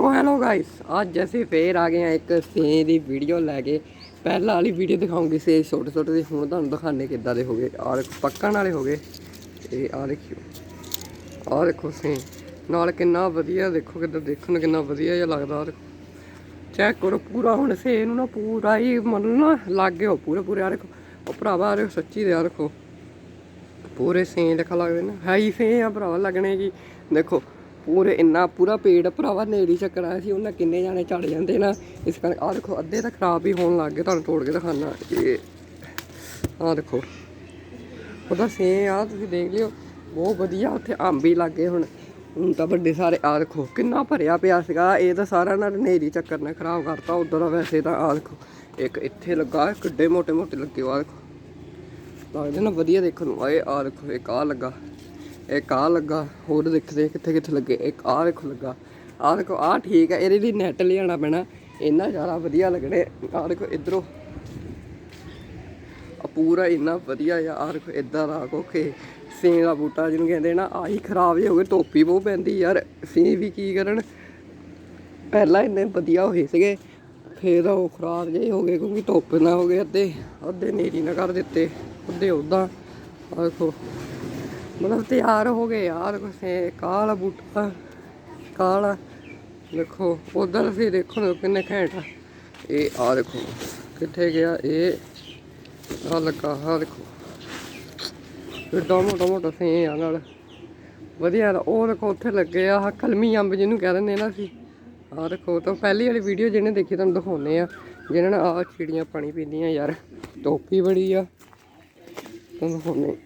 ਤੋ hello guys, ਅੱਜ ਅਸੀਂ ਫੇਰ ਆ ਗਏ ਆ ਇੱਕ ਸੇ ਦੀ ਵੀਡੀਓ ਲੈ ਕੇ। ਪਹਿਲਾਂ ਵਾਲੀ ਵੀਡੀਓ ਦਿਖਾਉਂਗੀ ਸੇ ਛੋਟੇ ਛੋਟੇ ਦੇ ਹੁਣ ਤੁਹਾਨੂੰ ਦਿਖਾਣੇ ਕਿੱਦਾਂ ਦੇ ਹੋਗੇ ਔਰ ਪੱਕਣ ਵਾਲੇ ਹੋਗੇ ਇਹ ਆ ਦੇਖਿਓ ਆ ਦੇਖੋ ਸੇ। ਨਾਲ ਕਿੰਨਾ ਵਧੀਆ, ਦੇਖੋ ਕਿੱਦਾਂ ਦੇਖਣ ਨੂੰ ਕਿੰਨਾ ਵਧੀਆ ਜਿਹਾ ਲੱਗਦਾ, ਆਹ ਚੈੱਕ ਕਰੋ, ਪੂਰਾ ਹੁਣ ਸੇ ਨੂੰ ਨਾ ਪੂਰਾ ਹੀ ਮਤਲਬ ਨਾ ਲੱਗ ਗਿਆ, ਪੂਰੇ ਪੂਰੇ ਆ ਦੇਖੋ। ਉਹ ਭਰਾਵਾ ਆ ਦੇਖੋ, ਸੱਚੀ ਦੇ ਆ ਦੇਖੋ। ਪੂਰੇ ਸੇ ਲਿਖਾ ਲੱਗਦੇ ਨਾ। ਹੈ ਹੀ ਸੇ ਆ ਭਰਾਵਾ, ਲੱਗਣੇ ਜੀ ਦੇਖੋ ਪੂਰੇ ਇੰਨਾ ਪੂਰਾ ਪੇੜ ਭਰਾਵਾ ਨੇੜੀ ਚੱਕਰ ਆਇਆ ਸੀ ਉਹਨਾਂ ਕਿੰਨੇ ਜਾਣੇ ਚੜ ਜਾਂਦੇ ਨਾ। ਇਸ ਕਰਕੇ ਆ ਦੇਖੋ, ਅੱਧੇ ਤਾਂ ਖਰਾਬ ਹੀ ਹੋਣ ਲੱਗ ਗਏ, ਤੁਹਾਨੂੰ ਤੋੜ ਕੇ ਦਿਖਾਣਾ ਇਹ ਆ ਦੇਖੋ। ਉਹਦਾ ਸੇ ਆ, ਤੁਸੀਂ ਦੇਖ ਲਿਓ। ਬਹੁਤ ਵਧੀਆ, ਉੱਥੇ ਅੰਬ ਵੀ ਲੱਗੇ ਹੁਣ। ਹੁਣ ਤਾਂ ਵੱਡੇ ਸਾਰੇ ਆ ਦੇਖੋ, ਕਿੰਨਾ ਭਰਿਆ ਪਿਆ ਸੀਗਾ। ਇਹ ਤਾਂ ਸਾਰਾ ਨਾਲ ਨੇਰੀ ਚੱਕਰ ਨੇ ਖਰਾਬ ਕਰਤਾ, ਉਧਰ ਵੈਸੇ ਤਾਂ ਆ ਦੇਖੋ, ਇੱਕ ਇੱਥੇ ਲੱਗਾ, ਕਿੱਡੇ ਮੋਟੇ ਮੋਟੇ ਲੱਗੇ ਆ ਦੇਖੋ। ਲੱਗਦੇ ਨਾ ਵਧੀਆ ਦੇਖਣ ਨੂੰ ਆਏ ਆ ਦੇਖੋ, ਇੱਕ ਆ ਲੱਗਾ। ਇੱਕ ਆ ਲੱਗਾ, ਹੋਰ ਦੇਖਦੇ ਕਿੱਥੇ ਕਿੱਥੇ ਲੱਗੇ, ਇੱਕ ਆ ਦੇਖੋ ਲੱਗਾ। ਆ ਦੇਖੋ ਆ ਠੀਕ ਹੈ, ਇਹਦੇ ਲਈ ਨੈਟ ਲਿਆਣਾ ਪੈਣਾ। ਇੰਨਾ ਜ਼ਿਆਦਾ ਵਧੀਆ ਲੱਗਣੇ ਆ ਦੇਖੋ ਇਧਰੋਂ। ਪੂਰਾ ਇੰਨਾ ਵਧੀਆ ਆ ਆ ਇਦਾਂ ਦਾ ਕੋਕੇ ਸੇ ਦਾ ਬੂਟਾ ਜਿਹਨੂੰ ਕਹਿੰਦੇ ਨਾ, ਆਹੀ ਖਰਾਬ ਜੇ ਹੋ ਗਏ ਟੋਪੀ ਬਹੁ ਪੈਂਦੀ ਯਾਰ। ਸੇ ਵੀ ਕੀ ਕਰਨ? ਪਹਿਲਾਂ ਇੰਨੇ ਵਧੀਆ ਹੋਏ ਸੀਗੇ, ਫੇਰ ਉਹ ਖਰਾਬ ਜਿਹੇ ਹੋ ਗਏ, ਕਿਉਂਕਿ ਧੁੱਪ ਨਾ ਹੋ ਗਏ ਅੱਧੇ ਅੱਧੇ ਨੇਰੀ ਨਾ ਕਰ ਦਿੱਤੇ, ਅੱਧੇ ਉਦਾਂ। ਆ ਦੇਖੋ ਮਤਲਬ ਤਿਆਰ ਹੋ ਗਏ ਯਾਰ ਕੁਛ ਕਾਲਾ ਬੂਟਾ, ਕਾਲਾ। ਦੇਖੋ, ਉਧਰ ਅਸੀਂ ਦੇਖੋ ਕਿੰਨੇ ਘੈਂਟ ਇਹ ਆ ਦੇਖੋ, ਕਿੱਥੇ ਗਿਆ ਇਹ? ਆ ਲੱਗਾ ਆ ਦੇਖੋ। ਏਡਾ ਮੋਟਾ ਮੋਟਾ ਸੇ ਆ ਨਾਲ। ਵਧੀਆ ਉਹ ਦੇਖੋ ਉੱਥੇ ਲੱਗੇ ਆ ਕਲਮੀ ਅੰਬ ਜਿਹਨੂੰ ਕਹਿ ਦਿੰਦੇ ਨਾ ਅਸੀਂ। ਆਹ ਦੇਖੋ, ਤਾਂ ਪਹਿਲੀ ਵਾਲੀ ਵੀਡੀਓ ਜਿਹਨੇ ਦੇਖੀ ਤੁਹਾਨੂੰ ਦਿਖਾਉਨੇ ਆ, ਜਿਹਨਾਂ ਨੇ ਆਹ ਚਿੜੀਆਂ ਪਾਣੀ ਪੀਂਦੀਆਂ ਯਾਰ। ਟੋਪੀ ਬੜੀ ਆ। ਤੁਹਾਨੂੰ ਦਿਖਾਉਨੇ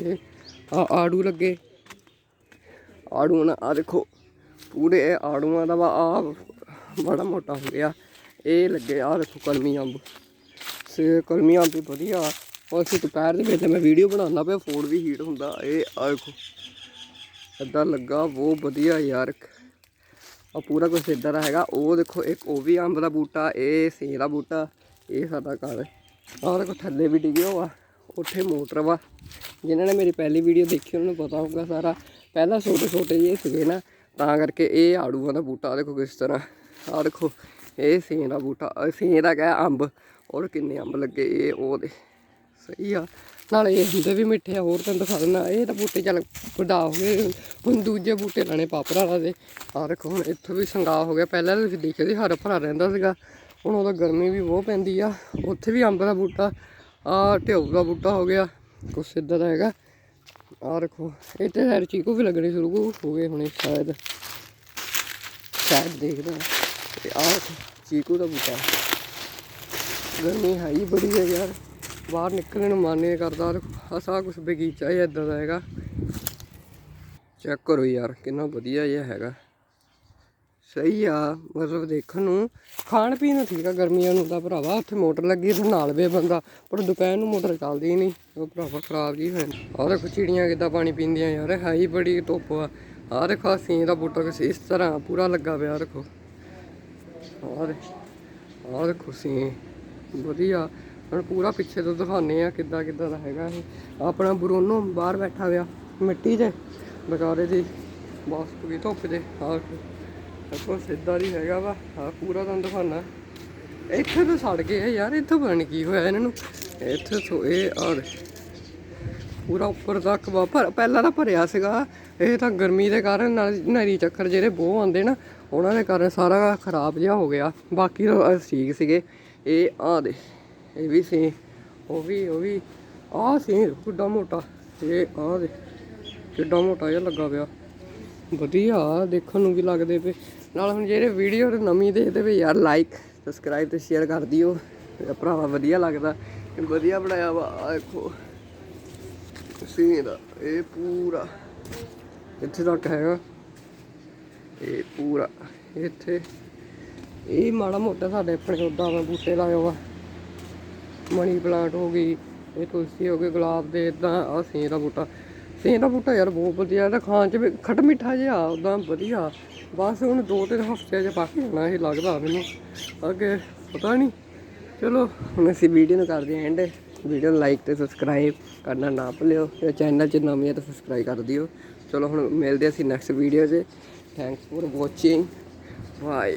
ਇਹ ਆ ਆੜੂ ਲੱਗੇ। ਆੜੂ ਨਾ ਆ ਦੇਖੋ, ਪੂਰੇ ਇਹ ਆੜੂਆਂ ਦਾ ਵਾ ਆ ਬੜਾ ਮੋਟਾ ਹੋ ਗਿਆ। ਇਹ ਲੱਗੇ ਆ ਦੇਖੋ ਕਲਮੀ ਅੰਬ। ਸੇ ਕਲਮੀ ਅੰਬ ਵੀ ਵਧੀਆ। ਉਹ ਅਸੀਂ ਦੁਪਹਿਰ ਦੇ ਵਿੱਚ ਮੈਂ ਵੀਡੀਓ ਬਣਾਉਣਾ ਪਿਆ, ਫੋਨ ਵੀ ਹੀਟ ਹੁੰਦਾ। ਇਹ ਆ ਦੇਖੋ, ਏਦਾਂ ਲੱਗਾ, ਬਹੁਤ ਵਧੀਆ ਯਾਰ। ਆ ਪੂਰਾ ਕੁਝ ਇਦਾਂ ਦਾ ਹੈਗਾ। ਉਹ ਦੇਖੋ, ਇੱਕ ਉਹ ਵੀ ਅੰਬ ਦਾ ਬੂਟਾ, ਇਹ ਸੇ ਦਾ ਬੂਟਾ, ਇਹ ਸਾਡਾ ਘਰ। ਆਹ ਦੇਖੋ, ਥੱਲੇ ਵੀ ਡਿੱਗਿਆ ਵਾ ਉੱਥੇ ਮੋਟਰ ਵਾ। ਜਿਨ੍ਹਾਂ ਨੇ ਮੇਰੀ ਪਹਿਲੀ ਵੀਡੀਓ ਦੇਖੀ, ਉਹਨਾਂ ਨੂੰ ਪਤਾ ਹੋਊਗਾ ਸਾਰਾ। ਪਹਿਲਾਂ ਛੋਟੇ ਛੋਟੇ ਜਿਹੇ ਸੀਗੇ ਨਾ, ਤਾਂ ਕਰਕੇ ਇਹ ਆੜੂਆਂ ਦਾ ਬੂਟਾ ਆਹ ਦੇਖੋ ਕਿਸ ਤਰ੍ਹਾਂ। ਆਹ ਦੇਖੋ, ਇਹ ਸੇ ਦਾ ਬੂਟਾ ਅਹ ਸੇ ਦਾ ਕਹੇ ਅੰਬ, ਔਰ ਕਿੰਨੇ ਅੰਬ ਲੱਗੇ, ਇਹ ਉਹਦੇ ਸਹੀ ਆ। ਨਾਲੇ ਇਹ ਹੁੰਦੇ ਵੀ ਮਿੱਠੇ ਆ, ਹੋਰ ਤੈਨੂੰ ਦਿਖਾ ਦਿੰਦਾ, ਇਹ ਤਾਂ ਬੂਟੇ ਚੱਲ ਵੱਡਾ ਹੋ ਗਏ, ਹੁਣ ਦੂਜੇ ਬੂਟੇ ਲਾਣੇ ਪਾਪਰਾ ਵਾਲਾ ਦੇ। ਆਹ ਦੇਖੋ, ਹੁਣ ਇੱਥੋਂ ਵੀ ਸੰਗਾ ਹੋ ਗਿਆ। ਪਹਿਲਾਂ ਤਾਂ ਤੁਸੀਂ ਦੇਖਿਆ ਸੀ, ਹਰਾ ਭਰਾ ਰਹਿੰਦਾ ਸੀਗਾ। ਹੁਣ ਉਹਦਾ ਗਰਮੀ ਵੀ ਬਹੁਤ ਪੈਂਦੀ ਆ। ਉੱਥੇ ਵੀ ਅੰਬ ਦਾ ਬੂਟਾ ਆ ਢਿਓ ਦਾ ਬੂਟਾ ਹੋ ਗਿਆ। ਕੁਛ ਇੱਦਾਂ ਦਾ ਹੈਗਾ। ਆਹ ਰੱਖੋ ਇੱਥੇ ਸਾਈਡ ਚੀਕੂ ਵੀ ਲੱਗਣੇ ਸ਼ੁਰੂ ਹੋ ਗਏ ਹੁਣੇ ਸ਼ਾਇਦ। ਸ਼ਾਇਦ ਦੇਖਦਾ ਤੇ ਆਹ ਚੀਕੂ ਦਾ ਬੂਟਾ। ਗਰਮੀ ਹੈ ਹੀ ਬੜੀ ਹੈ ਯਾਰ। ਬਾਹਰ ਨਿਕਲਣ ਨੂੰ ਮਨ ਨਹੀਂ ਕਰਦਾ। ਦੇਖੋ, ਆਹ ਸਾਰਾ ਕੁਝ ਬਗੀਚਾ ਹੀ ਇਦਾਂ ਦਾ ਹੈਗਾ। ਚੈੱਕ ਕਰੋ ਯਾਰ, ਕਿੰਨਾ ਵਧੀਆ ਇਹ ਹੈਗਾ। ਸਹੀ ਆ, ਮਤਲਬ ਦੇਖਣ ਨੂੰ। ਖਾਣ ਪੀਣ ਨੂੰ ਠੀਕ ਆ, ਗਰਮੀਆਂ ਨੂੰ ਤਾਂ ਭਰਾਵਾ, ਉੱਥੇ ਮੋਟਰ ਲੱਗੀ ਤੇ ਨਾਲ ਵੇ ਬੰਦਾ, ਪਰ ਦੁਪਹਿਰ ਨੂੰ ਮੋਟਰ ਚੱਲਦੀ ਨਹੀਂ ਉਹ ਭਰਾਵਾ ਖਰਾਬ ਜੀ ਹੋਏ ਆਹ ਦੇਖੋ ਚਿੜੀਆਂ ਕਿੱਦਾਂ ਪਾਣੀ ਪੀਂਦੀਆਂ ਯਾਰ, ਹੈ ਹੀ ਬੜੀ ਧੁੱਪ ਆ। ਆਹ ਦੇਖੋ ਸੀ ਦਾ ਬੂਟਾ ਕਿਸ ਇਸ ਤਰ੍ਹਾਂ ਪੂਰਾ ਲੱਗਾ ਪਿਆ, ਆਹ ਦੇਖੋ। ਆਹ ਦੇ ਆਹ ਦੇਖੋ ਸੀ ਵਧੀਆ। ਹੁਣ ਪੂਰਾ ਪਿੱਛੇ ਤੋਂ ਦਿਖਾਉਂਦੇ ਆ ਕਿੱਦਾਂ ਕਿੱਦਾਂ ਦਾ ਹੈਗਾ ਇਹ। ਆਪਣਾ ਬਰੂਨੋ ਬਾਹਰ ਬੈਠਾ ਹੋਇਆ, ਮਿੱਟੀ 'ਚ ਬਕਾਰੇ ਦੀ ਬਸ ਵੀ ਧੁੱਪ ਦੇ, ਆਹ ਦੇਖੋ, ਸਿੱਧਾ ਨਹੀਂ ਹੈਗਾ ਵਾ। ਆ ਪੂਰਾ ਤੁਹਾਨੂੰ ਦਿਖਾਉਣਾ। ਇੱਥੇ ਤਾਂ ਸੜ ਗਏ ਆ ਯਾਰ, ਇੱਥੋਂ ਬਣ ਕੀ ਹੋਇਆ ਇਹਨਾਂ ਨੂੰ। ਇੱਥੇ ਤੋਂ ਇਹ ਔਰ ਪੂਰਾ ਉੱਪਰ ਤੱਕ ਵਾ। ਪਰ ਪਹਿਲਾਂ ਤਾਂ ਭਰਿਆ ਸੀਗਾ। ਇਹ ਤਾਂ ਗਰਮੀ ਦੇ ਕਾਰਨ ਨਾਲ ਨਰੀ ਚੱਕਰ ਜਿਹੜੇ ਬਹੁਤ ਆਉਂਦੇ ਨਾ, ਉਹਨਾਂ ਦੇ ਕਾਰਨ ਸਾਰਾ ਖਰਾਬ ਜਿਹਾ ਹੋ ਗਿਆ। ਬਾਕੀ ਤਾਂ ਠੀਕ ਸੀਗੇ। ਇਹ ਆ ਦੇ ਇਹ ਵੀ ਸੀ। ਉਹ ਵੀ ਉਹ ਵੀ। ਆ ਸੀ, ਕਿੱਡਾ ਮੋਟਾ। ਇਹ ਆ ਦੇ ਕਿੱਡਾ ਮੋਟਾ ਜਿਹਾ ਲੱਗਾ ਪਿਆ। ਵਧੀਆ ਦੇਖਣ ਨੂੰ ਵੀ ਲੱਗਦੇ ਪਏ। ਨਾਲ ਹੁਣ ਜਿਹੜੇ ਵੀਡੀਓ ਨਵੀਂ ਦੇਖਦੇ ਵੀ ਯਾਰ ਲਾਈਕ ਸਬਸਕ੍ਰਾਈਬ ਤੇ ਸ਼ੇਅਰ ਕਰ ਦਿਓ। ਮੇਰਾ ਭਰਾਵਾ ਵਧੀਆ ਲੱਗਦਾ। ਵਧੀਆ ਬਣਾਇਆ ਵਾ ਦੇਖੋ। ਸੀਨ ਇਹ ਪੂਰਾ। ਇੱਥੇ ਤੱਕ ਹੈਗਾ। ਇਹ ਪੂਰਾ। ਇੱਥੇ, ਇਹ ਮਾੜਾ ਮੋਟਾ ਸਾਡੇ ਆਪਣੇ ਉਦਾਂ ਮੈਂ ਬੂਟੇ ਲਾਏ ਵਾ ਮਨੀ ਪਲਾਂਟ ਹੋ ਗਈ, ਇਹ ਤੁਲਸੀ ਹੋ ਗਈ, ਗੁਲਾਬ ਦੇ, ਇਦਾਂ ਆ ਸੀਂ ਦਾ ਬੂਟਾ। ਸੀਂ ਦਾ ਬੂਟਾ ਯਾਰ ਬਹੁਤ ਵਧੀਆ, ਇਹਦਾ ਖਾਣ ਚ ਵੀ ਖੱਟ ਮਿੱਠਾ ਜਿਹਾ ਉਦਾਂ ਵਧੀਆ। ਬਸ ਹੁਣ ਦੋ ਤਿੰਨ ਹਫ਼ਤੇ ਚ ਪੱਕ ਜਾਣਾ, ਇਹ ਲੱਗਦਾ ਮੈਨੂੰ। ਅੱਗੇ ਪਤਾ ਨਹੀਂ ਚਲੋ, ਹੁਣ ਅਸੀਂ ਵੀਡੀਓ ਨੂੰ ਕਰਦੇ ਹਾਂ ਐਂਡ ਵੀਡੀਓ ਲਾਈਕ ਤੇ ਸਬਸਕ੍ਰਾਈਬ ਕਰਨਾ ਨਾ ਭੁੱਲਿਓ। ਤੇ ਚੈਨਲ 'ਚ ਨਵੇਂ ਆ ਤਾਂ ਸਬਸਕ੍ਰਾਈਬ ਕਰ ਦਿਓ। ਚਲੋ, ਹੁਣ ਮਿਲਦੇ ਅਸੀਂ ਨੈਕਸਟ ਵੀਡੀਓ 'ਚ। Thanks for watching bye